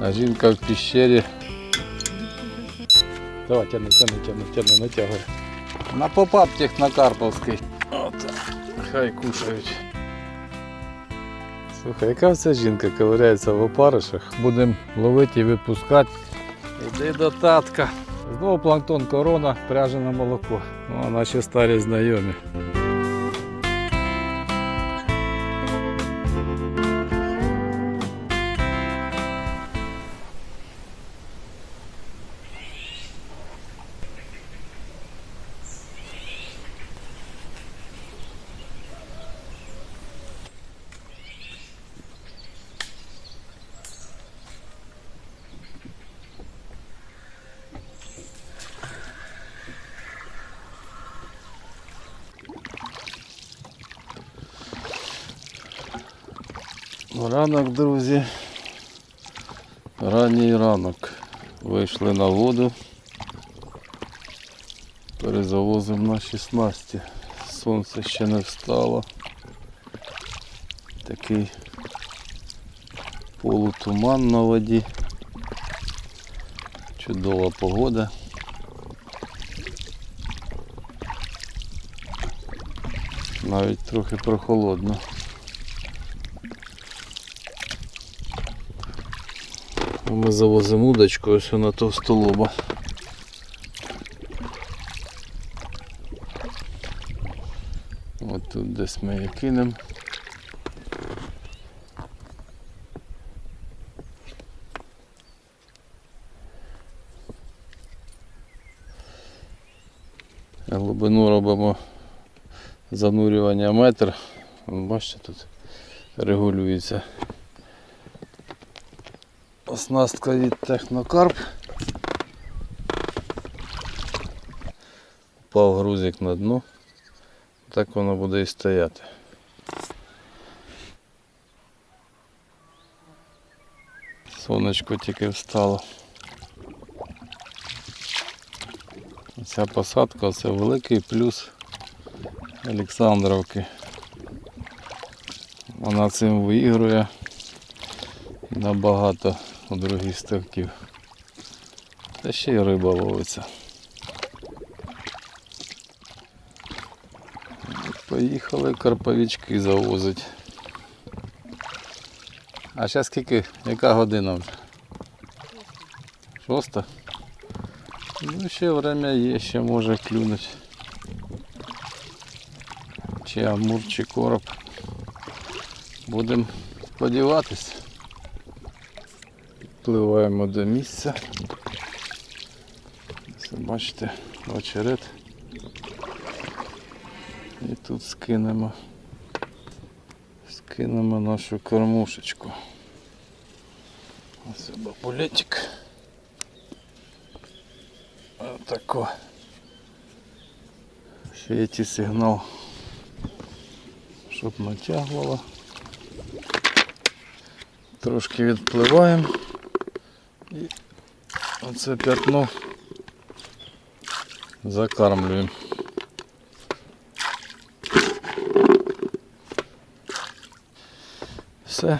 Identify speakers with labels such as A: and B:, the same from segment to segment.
A: А жінка в піщері. Давай, тяни, тяни, тяни, тяни, натягуй. На попап технокарповський. От. Хай кушають. Слухай, яка це жінка ковиряється в опаришах. Будемо ловити і випускати. Іди до татка. Знову планктон корона, пряжене молоко. Ну, наші старі знайомі. Ранок, друзі. Ранній ранок. Вийшли на воду. Перезавозимо наші снасті. Сонце ще не встало. Такий полутуман на воді. Чудова погода. Навіть трохи прохолодно. Ми завозимо удочку ось на товстолоба. От тут десь ми її кинемо. Глибину робимо занурювання метр. Бачите, тут регулюється оснастка від Технокарп. Впав грузик на дно. Так воно буде і стояти. Сонечко тільки встало. Ця посадка це великий плюс Олександровки. Вона цим виігрує набагато у других ставків. Та ще й риба ловиться. Поїхали карповички завозить. А зараз скільки? Яка година вже? Шоста? Ну ще время є, ще може клюнуть. Чи амур, чи короб. Будемо сподіватись. Впливаємо до місця. Ось, бачите, очерет. І тут скинемо. Скинемо нашу кормушечку. Ось бабулетик. Отако. Ще є ті сигнал, щоб натягувало. Трошки відпливаємо. І оце п'ятно закармлюємо. Все.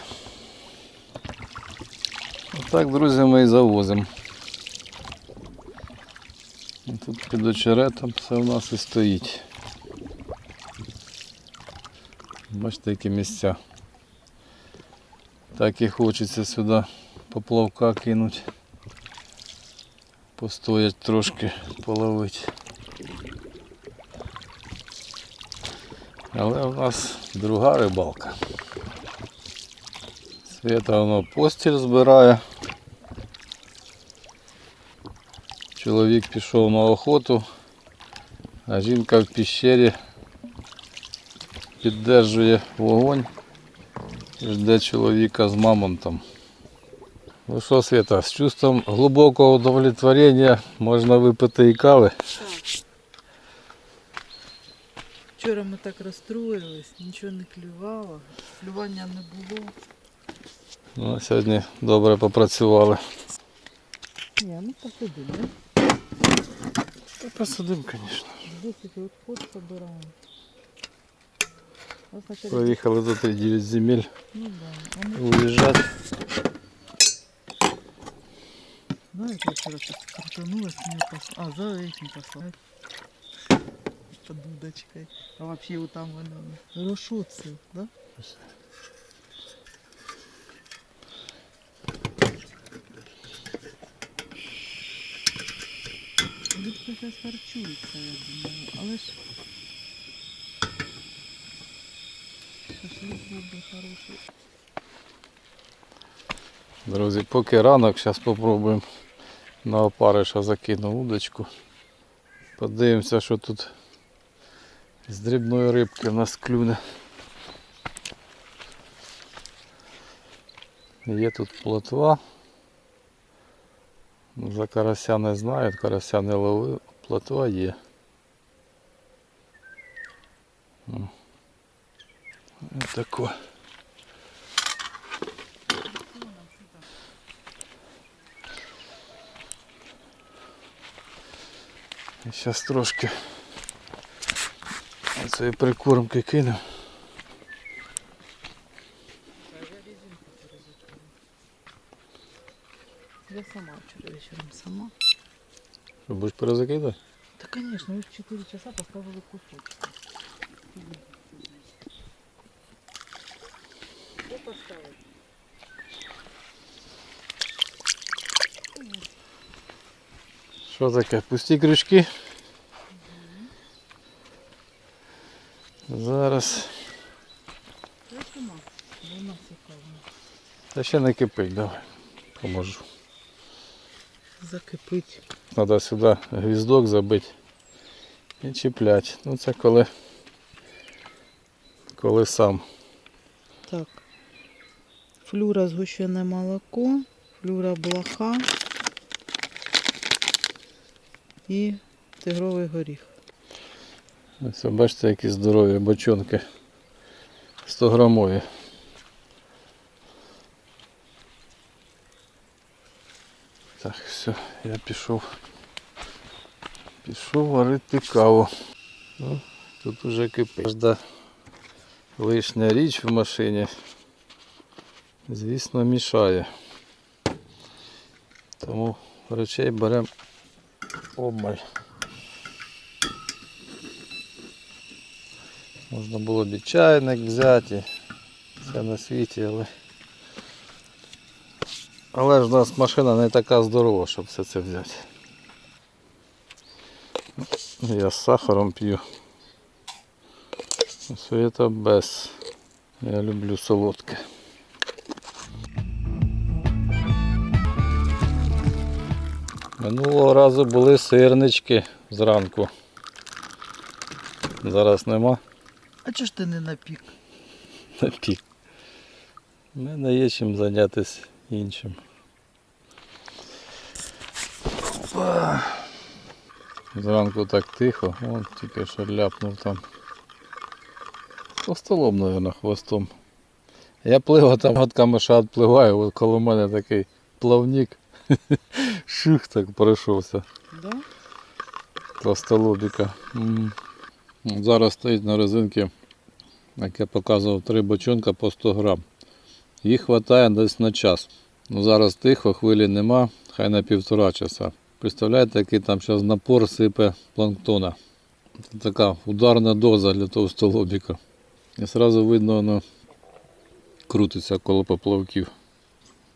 A: Отак, друзі, ми і завозимо. Тут під очеретом все у нас і стоїть. Бачите, які місця. Так і хочеться сюди поплавка кинуть. Постоять трошки, половити. Але у нас друга рибалка. Свята воно постіль збирає. Чоловік пішов на охоту, а жінка в піщері піддержує вогонь і жде чоловіка з мамонтом. Ну що, Свята, з чувством глибокого удовлетворення можна випити і кави.
B: Вчора ми так розстроїлись, нічого не клювало, клювання не було.
A: Ну, сьогодні добре попрацювали.
B: Ні, ну посидимо.
A: Та посидимо, звісно.
B: Десять от ход собираємо. Ось на
A: Проїхали до 9 земель
B: Ну да. А ми
A: уїжджати.
B: Это я вчера так крутанулась, мне пошла. А, за этим пошла. Под удочкой. А вообще вот там. Хорошо це, да? Рибка зараз харчується, я думаю. Але ж шашлик був би хороший.
A: Друзі, поки ранок, зараз спробуємо на опариша закину удочку. Подивимося, що тут з дрібної рибки в нас клюне. Є тут плотва. Ну, За карася не знаю, карася не ловив, плотва є. Ось тако. І зараз трошки цієї прикормки кину.
B: Я сама вчера вечером сама.
A: Що, будеш перезакидати?
B: Да, конечно, вы в 4 часа поставили кусочек. Что поставить?
A: Що таке? Пусті крючки. Зараз. Та ще не кипить, давай. Поможу.
B: Закипить.
A: Треба сюди гвіздок забити і чіпляти. Ну це коли, коли сам.
B: Так. Флюра згущене молоко, флюра блоха і тигровий горіх.
A: Ось бачите, які здорові бочонки. 100 грамові. Так, все, я пішов. Пішов варити каву. Ну, тут уже кипить. Кожна лишня річ в машині, звісно, мішає. Тому речей беремо обмаль. Можна було б і чайник взяти. Все на світі, але. Але ж у нас машина не така здорова, щоб все це взяти. Я з сахаром п'ю. Света без. Я люблю солодке. Минулого разу були сирнички зранку. Зараз нема.
B: А чого ж ти не напік?
A: Напік. У мене є чим зайнятися іншим. Опа. Зранку так тихо, Вон тільки що ляпнув там. По столом, мабуть, хвостом. Я пливу там от камиша відпливаю, от коло мене такий плавник. Шух так пройшовся.
B: Да?
A: Толстолобіка. М. Зараз стоїть на резинці, як я показував, три бочонка по 100 грам. Їх вистачає десь на час. Ну, зараз тихо, хвилі нема, хай на півтора часа. Представляєте, який там зараз напор сипе планктона. Це така ударна доза для товстолобіка. І одразу видно, воно крутиться коло поплавків.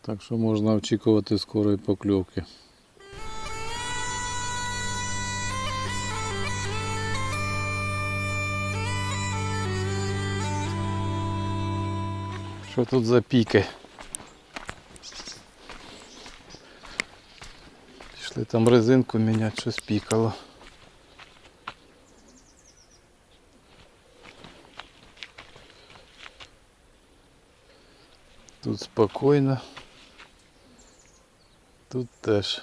A: Так що можна очікувати скорої покльовки. Що тут за піки? Пішли там резинку міняти, щось пікало. Тут спокійно. Тут теж.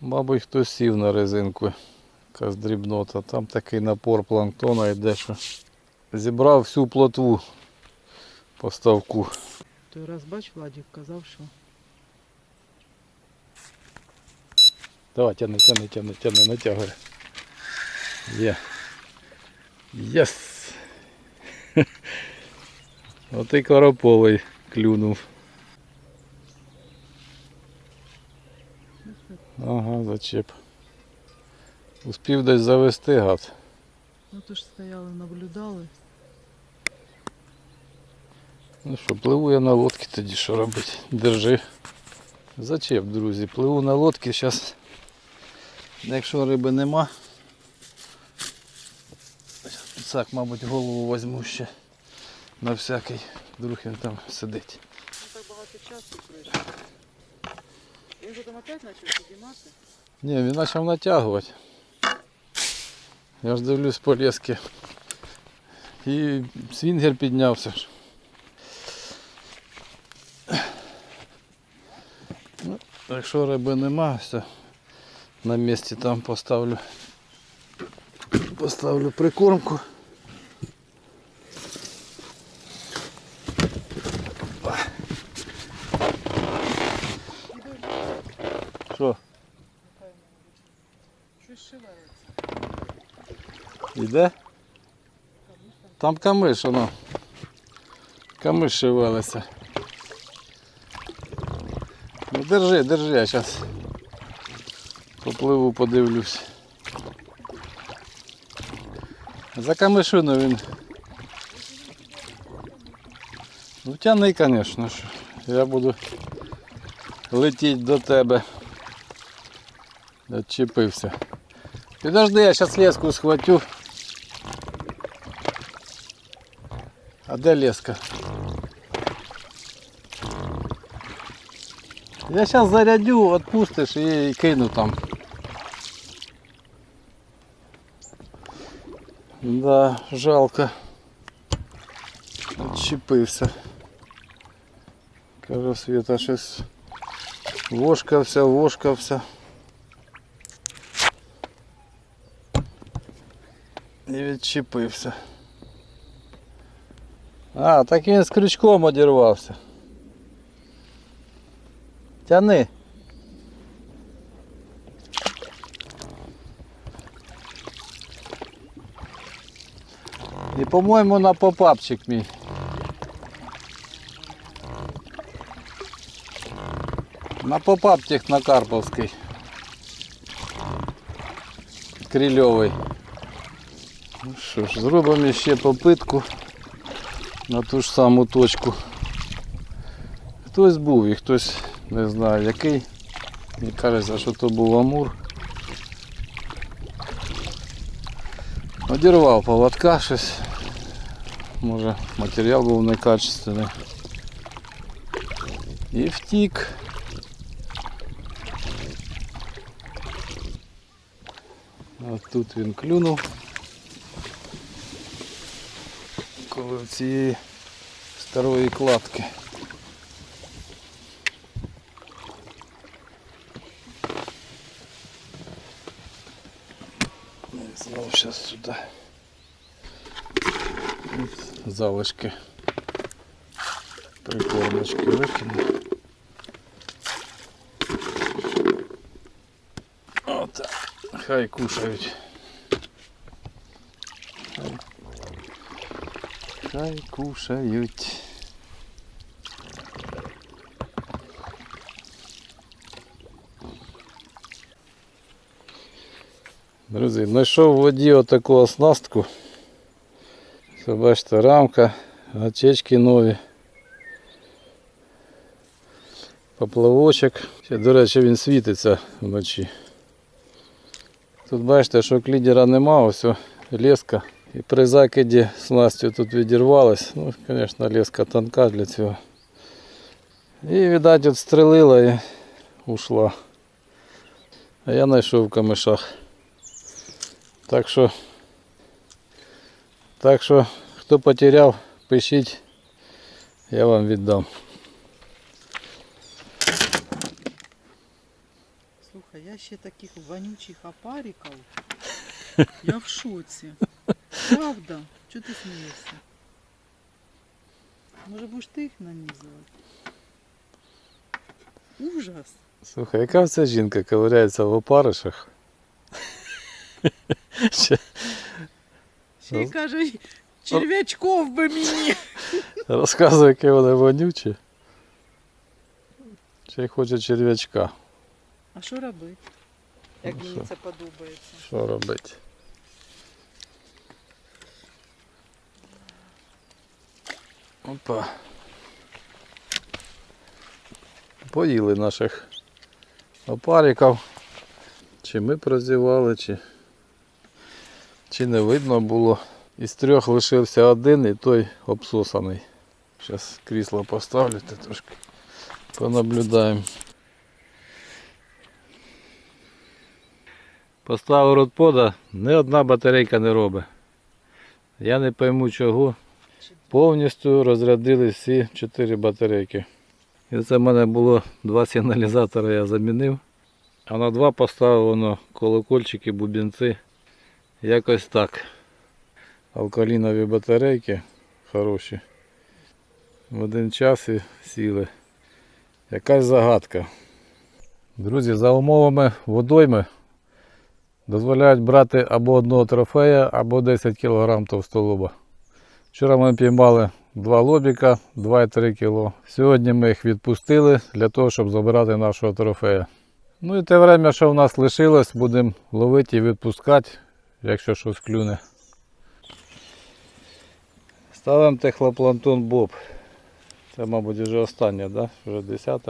A: Мабуть, хтось сів на резинку. Якась дрібнота. Там такий напор планктона йде, що зібрав всю плотву по ставку.
B: Той раз бач, Владик казав, що
A: Давай, тяни, тяни, тяни, тяни, натягуй. Є. Єс! От і короповий клюнув. Ага, зачеп. Успів десь завести гад.
B: Ну то ж стояли, наблюдали.
A: Ну що, пливу я на лодці тоді що робити? Держи. Зачеп, друзі, пливу на лодці, зараз, якщо риби нема, підсак, мабуть, голову візьму ще на всякий, вдруг він там сидить.
B: Ну так багато часу пройшло. Він там опять почав підіймати.
A: Ні, він почав натягувати. Я ж дивлюсь по лески. І свінгер піднявся. Ну, якщо риби нема, все на місці там поставлю. Поставлю прикормку. Що?
B: Щось шевелиться.
A: Іде? Там камиш, воно. Камиш шевелиться. Ну держи, держи, я зараз попливу подивлюсь. За камишину він. Ну тяни, звісно. Я буду летіти до тебе. Відчепився. Підожди, я зараз леску схватю. А де леска? Я зараз зарядю, відпустиш і кину там. Да, жалко. Відчепився. Кажу, Світа щось вошкався, вошкався. І відчепився. А, так він з крючком одірвався. Тяни. І, по-моєму, на попапчик мій. На попаптик на Карповський. Крильовий. Ну що ж, зробимо ще попитку на ту ж саму точку. Хтось був і хтось не знаю який. Мені кажеться, що то був Амур. Одірвав поводка щось. Може матеріал був некачественний. І втік. От тут він клюнув. Коли цієї старої кладки. Знову зараз сюди. Залишки прикормочки викину. Отак. Хай кушають. хай кушають. Друзі, знайшов в воді отаку оснастку. Це бачите, рамка, гачечки нові. Поплавочок. Ще, до речі, він світиться вночі. Тут бачите, що клідера нема, ось о, леска. І при закиді снастю тут відірвалась. Ну, звісно, леска тонка для цього. І, видать, от стрелила і ушла. А я знайшов в камишах. Так що, так що, хто потеряв, пишіть, я вам віддам.
B: Слухай, я ще таких вонючих опариків. Я в шоці. Правда? Чого ти смієшся? Може будеш ти їх нанізувати? Ужас.
A: Слухай, яка ця жінка ковиряється в опаришах? Ще
B: Ще й каже, черв'ячков би мені.
A: Розказує, яке вони вонючі. Ще й хоче черв'ячка.
B: А що робити? як
A: Ну,
B: мені
A: що?
B: це подобається.
A: Що робити? Опа. Поїли наших опариків. Чи ми прозівали, чи, чи не видно було. Із трьох лишився один і той обсосаний. Зараз крісло поставлю та трошки понаблюдаємо. Поставив родпода, ні одна батарейка не робить. Я не пойму чого. Повністю розрядили всі чотири батарейки. І це в мене було два сигналізатори, я замінив. А на два поставив колокольчики, бубінці. Якось так. Алкалінові батарейки хороші. В один час і сіли. Якась загадка. Друзі, за умовами водойми дозволяють брати або одного трофея, або 10 кг товстолоба. Вчора ми піймали два лобіка 2,3 кг. Сьогодні ми їх відпустили для того, щоб забирати нашого трофея. Ну і те время, що в нас лишилось, будемо ловити і відпускати, якщо щось клюне. Ставимо техлоплантон Боб. Це, мабуть, вже остання, да? вже 10.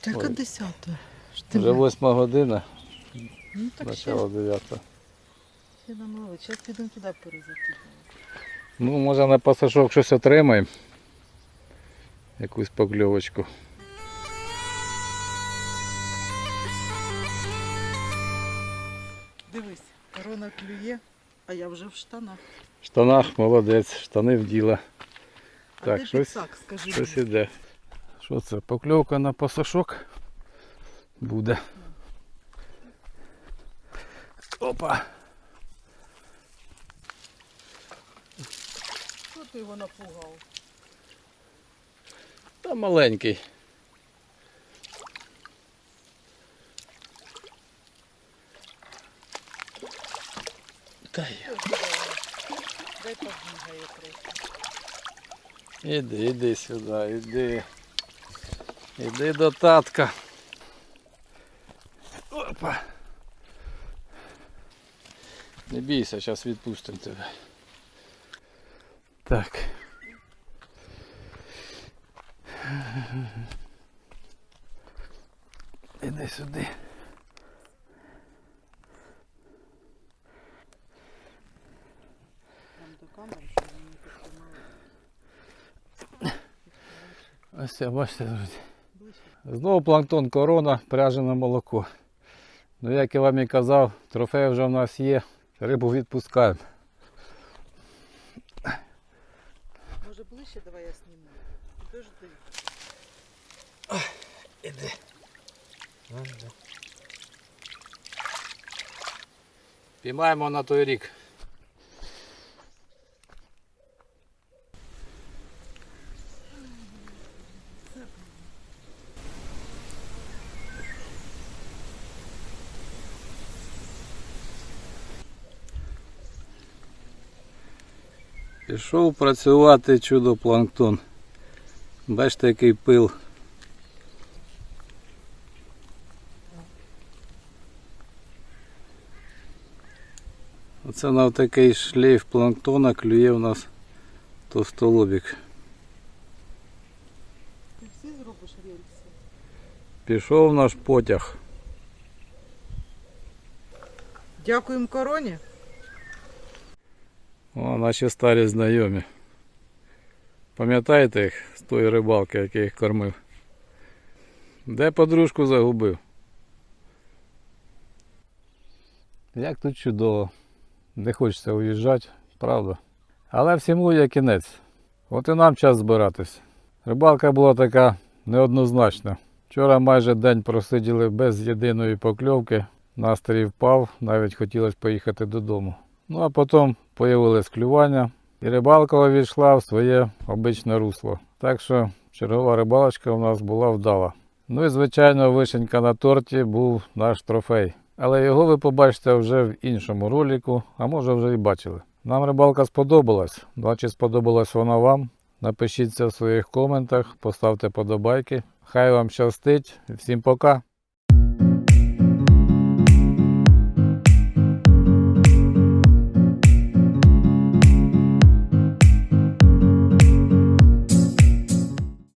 B: Така
A: Ой.
B: десята.
A: Вже 8 година,
B: Ну так ще,
A: почало 9.
B: ще нам ловить. Зараз підемо туди перезакидати.
A: Ну, може на пасажок щось отримаємо. Якусь покльовочку.
B: Дивись, корона клює, а я вже в штанах.
A: В штанах молодець, штани в діло.
B: А
A: Так,
B: де
A: щось-
B: підсак, скажи
A: Щось
B: мені?
A: іде. Що це? Покльовка на пасашок буде. Опа!
B: Ти його напугав?
A: Та маленький. Та й.
B: Дай побігає трохи.
A: Іди, іди сюди, іди. Іди до татка. Опа. Не бійся, зараз відпустимо тебе. Так. Іди сюди. Ось це, бачите, друзі. Знову планктон корона, пряжене молоко. Ну, як я вам і казав, трофей вже в нас є, рибу відпускаємо.
B: Ближче давай я сніму. Дожди.
A: Іди. Піймаємо на той рік. Пішов працювати чудо-планктон. Бачите, який пил. Оце на такий шлейф планктона клює у нас товстолобік.
B: Ти всі зробиш рельси?
A: Пішов наш потяг.
B: Дякуємо короні.
A: О, наші старі знайомі. Пам'ятаєте їх з тої рибалки, я їх кормив? Де подружку загубив? Як тут чудово. Не хочеться уїжджати, правда. Але всьому є кінець. От і нам час збиратись. Рибалка була така неоднозначна. Вчора майже день просиділи без єдиної покльовки. Настрій впав, навіть хотілося поїхати додому. Ну а потім появилось клювання, і рибалка увійшла в своє обичне русло. Так що чергова рибалочка у нас була вдала. Ну і звичайно, вишенька на торті був наш трофей. Але його ви побачите вже в іншому ролику, а може вже і бачили. Нам рибалка сподобалась. Ну, сподобалась вона вам? Напишіть це в своїх коментах, поставте подобайки. Хай вам щастить. Всім пока!